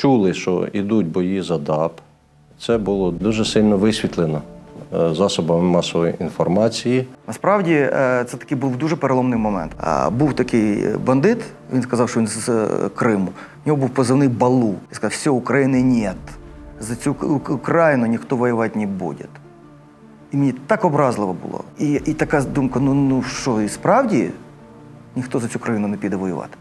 Чули, що йдуть бої за ДАП. Це було дуже сильно висвітлено е, засобами масової інформації. Насправді е, це такий був дуже переломний момент. А, Був такий бандит, він сказав, що він з е, Криму. У нього був позивний Балу. Він сказав, все, України нет. За цю Україну ніхто воювати не буде. І мені так образливо було. І, і така думка: ну, ну що, і справді ніхто за цю країну не піде воювати.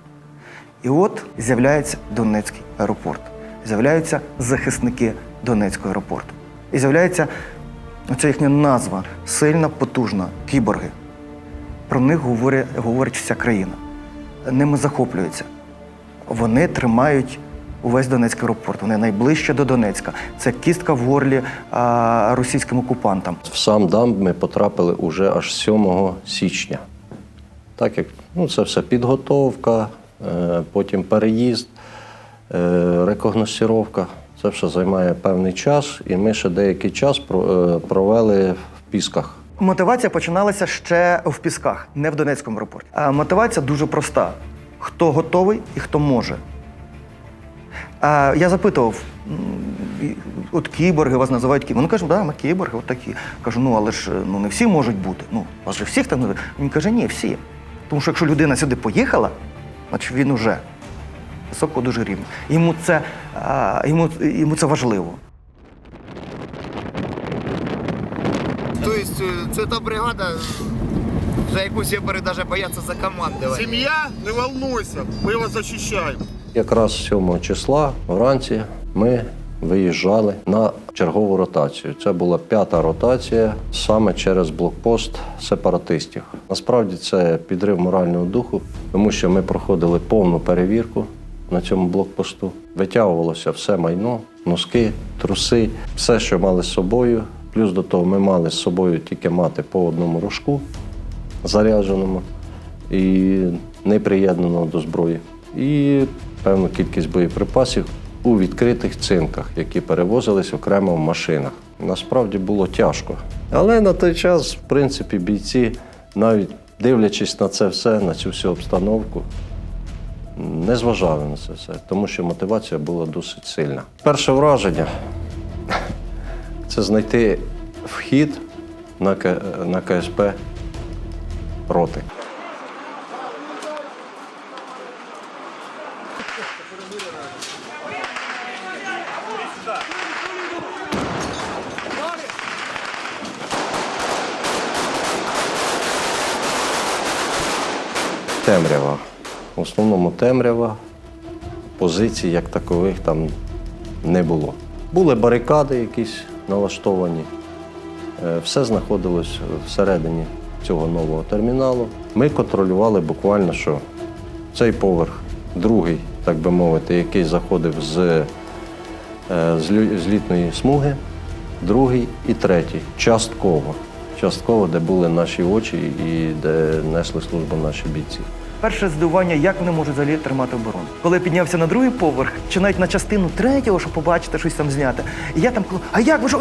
І от з'являється Донецький аеропорт. З'являються захисники Донецького аеропорту. І з'являється оця їхня назва сильна, потужна, кіборги. Про них говорить, говорить вся країна. Ними захоплюються. Вони тримають увесь Донецький аеропорт. Вони найближче до Донецька. Це кістка в горлі а, російським окупантам. В сам дам ми потрапили уже аж 7 січня. Так як ну, це все підготовка, потім переїзд, е, рекогносцировка. Це все займає певний час, і ми ще деякий час е, провели в Пісках. Мотивація починалася ще в Пісках, не в Донецькому аеропорті. А мотивація дуже проста: хто готовий і хто може. А, я запитував, от кіборги вас називають кіборги. Вони кажуть, да, ми кіборги, от такі. Кажу, ну але ж ну, не всі можуть бути. Ну, вас же всіх називають. Він каже, ні, всі. Тому що якщо людина сюди поїхала, значить він уже високого дуже рівня. Йому це, а, йому, йому це важливо. Тобто е, це та бригада, за яку сепари навіть бояться закомандувати. Сім'я, не волнуйся, ми вас захищаємо. Якраз 7 числа вранці ми виїжджали на чергову ротацію. Це була п'ята ротація саме через блокпост сепаратистів. Насправді це підрив морального духу, тому що ми проходили повну перевірку на цьому блокпосту. Витягувалося все майно, носки, труси, все, що мали з собою. Плюс до того ми мали з собою тільки мати по одному рожку зарядженому і не приєднаного до зброї. І певну кількість боєприпасів у відкритих цинках, які перевозились окремо в машинах. Насправді було тяжко. Але на той час, в принципі, бійці, навіть дивлячись на це все, на цю всю обстановку, не зважали на це все, тому що мотивація була досить сильна. Перше враження це знайти вхід на, К- на КСП роти. Темрява. В основному темрява. Позицій як такових там не було. Були барикади якісь налаштовані. Е, Все знаходилось всередині цього нового терміналу. Ми контролювали буквально, що цей поверх, другий, так би мовити, який заходив з, е, з злітної смуги, другий і третій. Частково. Частково, де були наші очі і де несли службу наші бійці. Перше здивування, як вони можуть взагалі тримати оборону. Коли я піднявся на другий поверх, чи навіть на частину третього, щоб побачити щось там зняти. І я там кажу, а як ви що?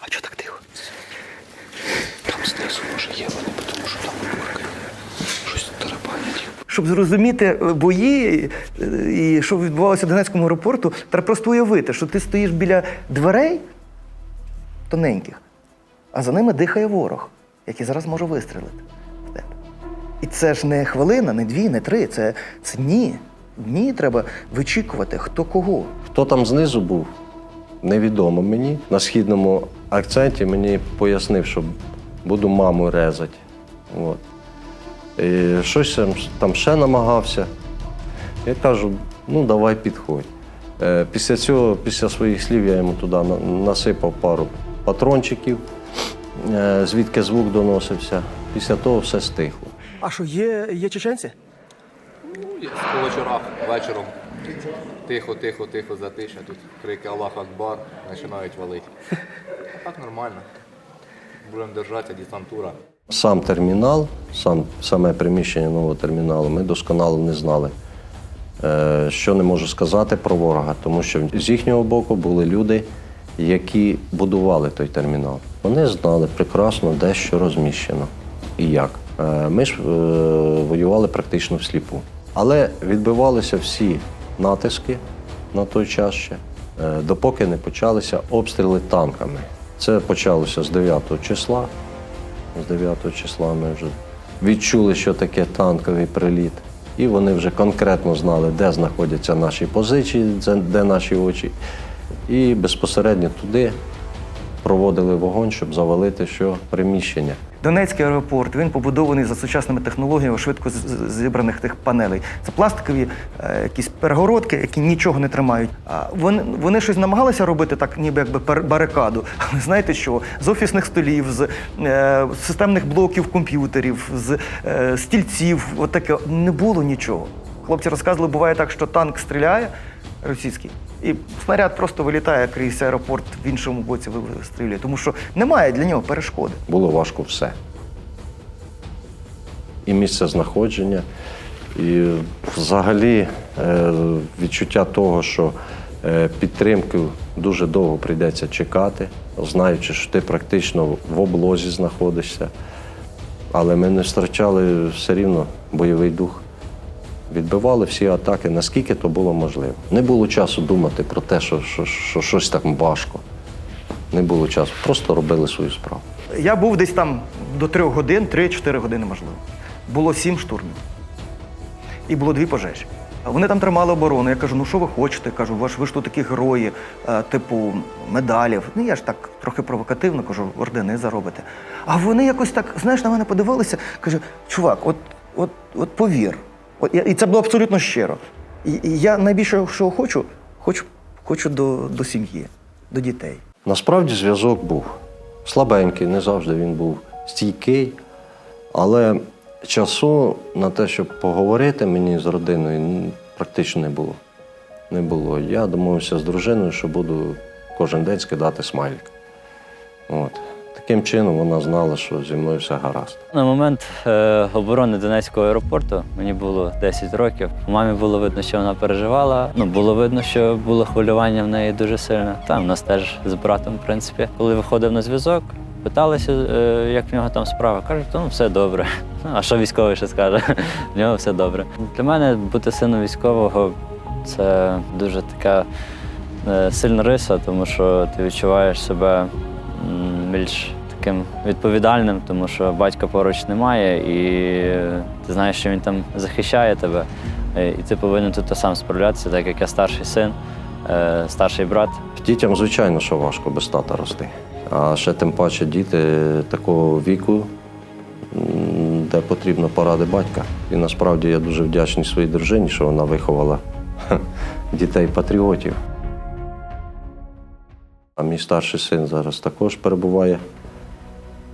А чого так тихо? Там знизу може є вони, тому що там. Щось тарабанять. Щоб зрозуміти е, бої е, і що відбувалося в Донецькому аеропорту, треба просто уявити, що ти стоїш біля дверей тоненьких, а за ними дихає ворог, який зараз може вистрілити в тебе. І це ж не хвилина, не дві, не три. Це, це дні. Дні треба вичікувати, хто кого. Хто там знизу був, невідомо мені. На східному акценті мені пояснив, що буду маму резати. От. І щось там, ще намагався. Я кажу, ну давай підходь. Е, Після цього, після своїх слів, я йому туди насипав пару патрончиків, звідки звук доносився. Після того все стихло. А що, є, є чеченці? По вечорах, вечором. Тихо, тихо, тихо, затиша. Тут крики Аллах Акбар починають валити. А так нормально. Будемо держатися, десантура. Сам термінал, сам, саме приміщення нового терміналу, ми досконало не знали. Е, Що не можу сказати про ворога, тому що з їхнього боку були люди, які будували той термінал. Вони знали прекрасно, де що розміщено і як. Е, Ми ж е, воювали практично всліпу. Але відбивалися всі натиски на той час ще, е, допоки не почалися обстріли танками. Це почалося з 9 числа. З 9 числа ми вже відчули, що таке танковий приліт. І вони вже конкретно знали, де знаходяться наші позиції, де- де наші очі. І безпосередньо туди проводили вогонь, щоб завалити що приміщення. Донецький аеропорт він побудований за сучасними технологіями швидко зібраних тих панелей. Це пластикові е, якісь перегородки, які нічого не тримають. А вони, вони щось намагалися робити так, ніби якби барикаду. Але знаєте що? З офісних столів, з е, системних блоків комп'ютерів, з е, стільців, от не було нічого. Хлопці розказували, буває так, що танк стріляє російський. І снаряд просто вилітає крізь аеропорт в іншому боці вистрілює, тому що немає для нього перешкоди. було важко все. І місце знаходження, і взагалі е, відчуття того, що е, підтримки дуже довго прийдеться чекати, знаючи, що ти практично в облозі знаходишся. Але ми не втрачали все рівно бойовий дух. Відбивали всі атаки, наскільки то було можливо. Не було часу думати про те, що, що, що щось так важко. Не було часу. Просто робили свою справу. Я був десь там до трьох годин, 3-4 години, можливо. Було сім штурмів. І було дві пожежі. Вони там тримали оборону. Я кажу, ну що ви хочете? Кажу, ви ж тут такі герої, е, типу медалів. Ну я ж так трохи провокативно кажу, ордени заробите. А вони якось так, знаєш, на мене подивилися, каже, чувак, от, от, от повір. І це було абсолютно щиро. І я найбільше, що хочу, хочу, хочу до, до сім'ї, до дітей. Насправді зв'язок був слабенький, не завжди він був стійкий, але часу на те, щоб поговорити мені з родиною, практично не було. Не було. Я домовився з дружиною, що буду кожен день скидати смайлик. От. Таким чином вона знала, що зі мною все гаразд. На момент е, оборони Донецького аеропорту мені було 10 років. Мамі було видно, що вона переживала. Ну було видно, що було хвилювання в неї дуже сильне. Там нас теж з братом, в принципі, коли виходив на зв'язок, питалися, е, як в нього там справа. Кажуть, ну все добре. Ну, а що військовий ще скаже? В нього все добре. Для мене бути сином військового це дуже така е, сильна риса, тому що ти відчуваєш себе більш таким відповідальним, тому що батька поруч немає, і ти знаєш, що він там захищає тебе. Е, І ти повинен тут сам справлятися, так як я старший син, е, старший брат. Дітям, звичайно, що важко без тата рости. А ще тим паче діти такого віку, де потрібно поради батька. І насправді я дуже вдячний своїй дружині, що вона виховала дітей-патріотів. А мій старший син зараз також перебуває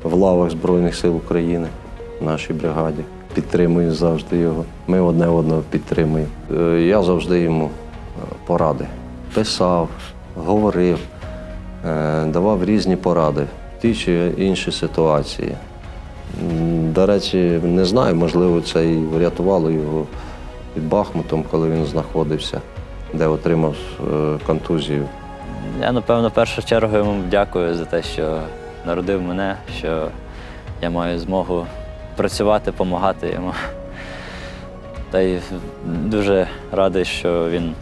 в лавах Збройних сил України в нашій бригаді. Підтримую завжди його. Ми одне одного підтримуємо. Е, Я завжди йому е, поради. Писав, говорив, е, давав різні поради в ті чи інші ситуації. До речі, не знаю, можливо, це і врятувало його під Бахмутом, коли він знаходився, де отримав контузію. Я, напевно, в першу чергу йому дякую за те, що народив мене, що я маю змогу працювати, допомагати йому. Та й дуже радий, що він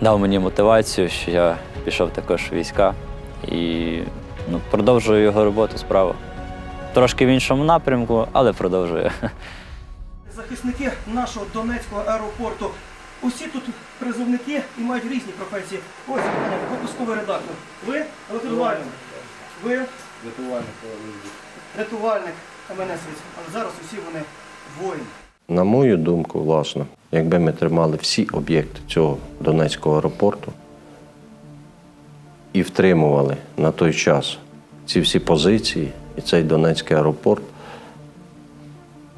дав мені мотивацію, що я пішов також в війська і ну, продовжую його роботу справу. Трошки в іншому напрямку, але продовжую. Захисники нашого Донецького аеропорту. Усі тут призовники і мають різні професії. Ось мене випусковий редактор. Ви рятувальник. Ви рятувальник МНСівець. Але зараз усі вони воїни. На мою думку, власне, якби ми тримали всі об'єкти цього Донецького аеропорту і втримували на той час ці всі позиції і цей Донецький аеропорт,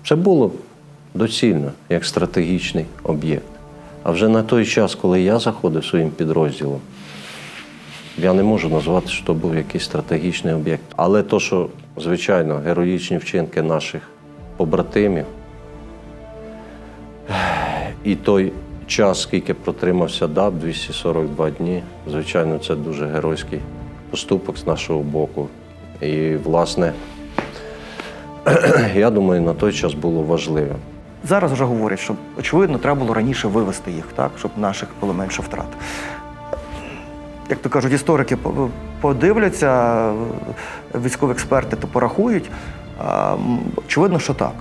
це було б доцільно як стратегічний об'єкт. А вже на той час, коли я заходив своїм підрозділом, я не можу назвати, що то був якийсь стратегічний об'єкт. Але то, що, звичайно, героїчні вчинки наших побратимів, і той час, скільки протримався ДАБ, 242 дні, звичайно, це дуже геройський поступок з нашого боку. І, власне, я думаю, на той час було важливим Зараз вже говорять, що очевидно треба було раніше вивести їх, так, щоб наших було менше втрат. Як то кажуть, історики подивляться, військові експерти то порахують. Очевидно, що так.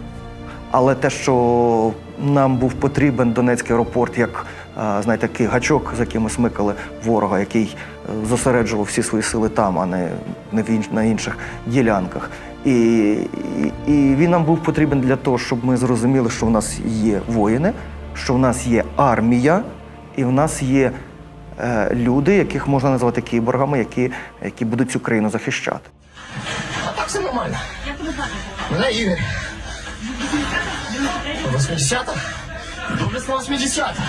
Але те, що нам був потрібен Донецький аеропорт як знаєте, такий гачок, за яким ми смикали ворога, який е, зосереджував всі свої сили там, а не не в інш- на інших ділянках. І, і, і він нам був потрібен для того, щоб ми зрозуміли, що в нас є воїни, що в нас є армія, і в нас є е, люди, яких можна назвати кіборгами, які, які будуть цю країну захищати. А так все нормально. Мене Ігор. 80-та? Доблесна 80-та.